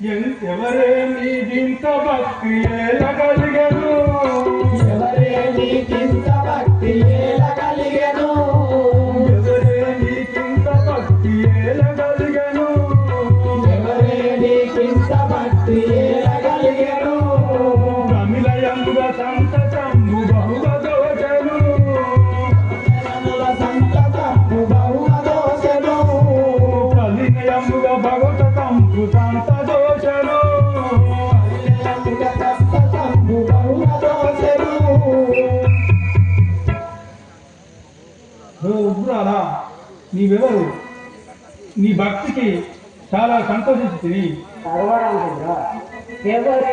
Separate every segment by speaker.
Speaker 1: పోవు
Speaker 2: ఎవరే నీదింత భక్తి ఏలగలిగను?
Speaker 3: ఎవరే నీకింత భక్తి ఏల కలిగెను
Speaker 2: ఎవరే నీకింత భక్తి ఏలగలిగను?
Speaker 3: ఎవరే నీకింత భక్తి ఏల కలిగెను
Speaker 2: కమిలయంబుగ సంతతము బహుగా దోచను
Speaker 3: జనముల సంతతము బహుళ దోషను?
Speaker 2: కలినయంబుగ భగవత సంత ఓ ఉగ్రాలా నీవెవరు? నీ భక్తికి చాలా సంతోషించి
Speaker 1: సర్వరామచంద్ర ఎవరి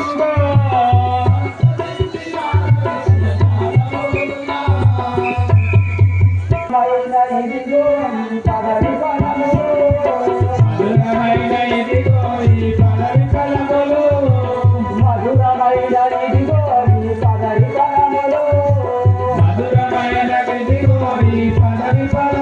Speaker 3: Bye.